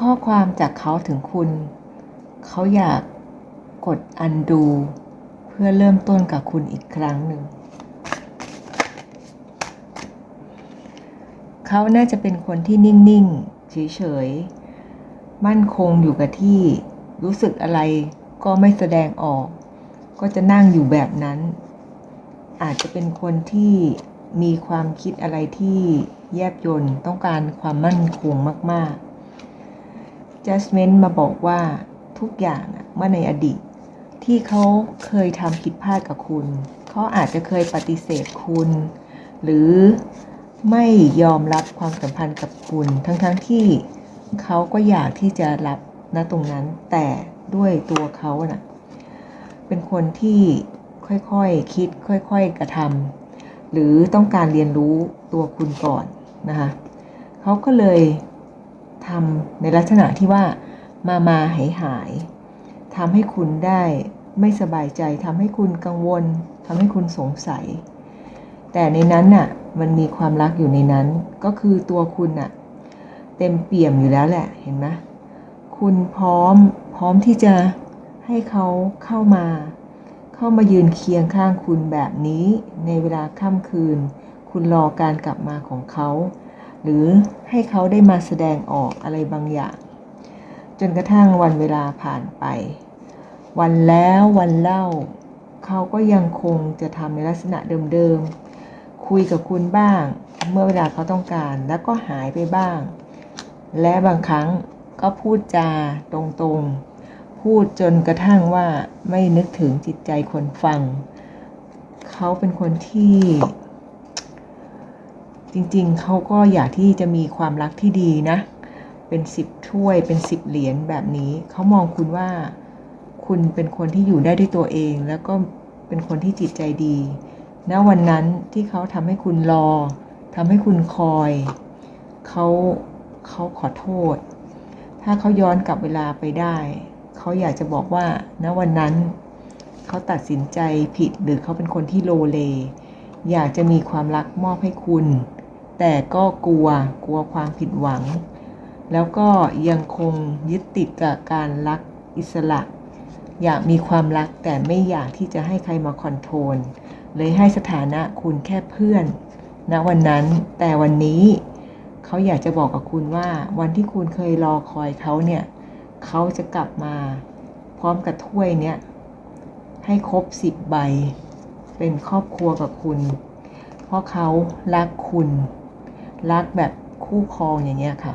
ข้อความจากเขาถึงคุณ เขาอยากกด undo เพื่อเริ่มต้นกับคุณอีกครั้งหนึ่ง เขาน่าจะเป็นคนที่นิ่ง ๆ เฉย ๆ มั่นคงอยู่กับที่ รู้สึกอะไรก็ไม่แสดงออก ก็จะนั่งอยู่แบบนั้น อาจจะเป็นคนที่มีความคิดอะไรที่แยบยลต้องการความมั่นคงมาก ๆ Judgment มาบอกว่าทุกอย่างอะเมื่อในอดีต ที่เขาเคยทำผิดพลาดกับคุณ เขาอาจจะเคยปฏิเสธคุณ หรือไม่ยอมรับความสัมพันธ์กับคุณ ทั้งๆทที่เขาก็อยากที่จะรับณตรงนั้นแต่ด้วยตัวเขาน่ะเป็นคนที่ค่อยๆคคิด ค่อยๆกระทำหรือต้องการเรียนรู้ตัวคุณก่อนนะคะเขาก็เลย ทำในลักษณะที่ว่ามามาหายหายทำให้คุณได้ไม่สบายใจทำให้คุณกังวลทำให้คุณสงสัย แต่ในนั้นน่ะมันมีความรักอยู่ในนั้น ก็คือตัวคุณน่ะเต็มเปี่ยมอยู่แล้วแหละเห็นไหมคุณพร้อมพร้อมที่จะให้เขาเข้ามา เข้ามายืนเคียงข้างคุณแบบนี้ในเวลาค่ำคืน คุณรอการกลับมาของเขา หรือให้เขาได้มาแสดงออกอะไรบางอย่าง จนกระทั่งวันเวลาผ่านไป วันแล้ววันเล่า เขาก็ยังคงจะทำในลักษณะเดิมๆ คุยกับคุณบ้าง เมื่อเวลาเขาต้องการแล้วก็หายไปบ้าง และบางครั้งก็พูดจาตรงๆ พูดจนกระทั่งว่าไม่นึกถึงจิตใจคนฟัง เขาเป็นคนที่ จริงๆ เขาก็อยากที่จะมีความรักที่ดีนะ เป็นสิบถ้วยเป็นสิบเหรียญแบบนี้ เขามองคุณว่าคุณเป็นคนที่อยู่ได้ด้วยตัวเอง แล้วก็เป็นคนที่จิตใจดีณวันนั้นที่เขาทำให้คุณรอทำให้คุณคอยเขาเขาขอโทษ ถ้าเขาย้อนกลับเวลาไปได้ เขาอยากจะบอกว่าณวันนั้นเขาตัดสินใจผิดหรือเขาเป็นคนที่โลเล อยากจะมีความรักมอบให้คุณ แต่ก็กลัวกลัวความผิดหวัง แล้วก็ยังคงยึดติดกับการรักอิสระ อยากมีความรักแต่ไม่อยากที่จะให้ใครมาคอนโทรลเลยให้สถานะคุณแค่เพื่อนณวันนั้นแต่วันนี้เขาอยากจะบอกกับคุณว่า วันที่คุณเคยรอคอยเขาเนี่ยเขาจะกลับมาพร้อมกับถ้วยเนี่ยให้ครบสิบใบ เป็นครอบครัวกับคุณ เพราะเขารักคุณ รักแบบคู่ครองอย่างเงี้ยค่ะ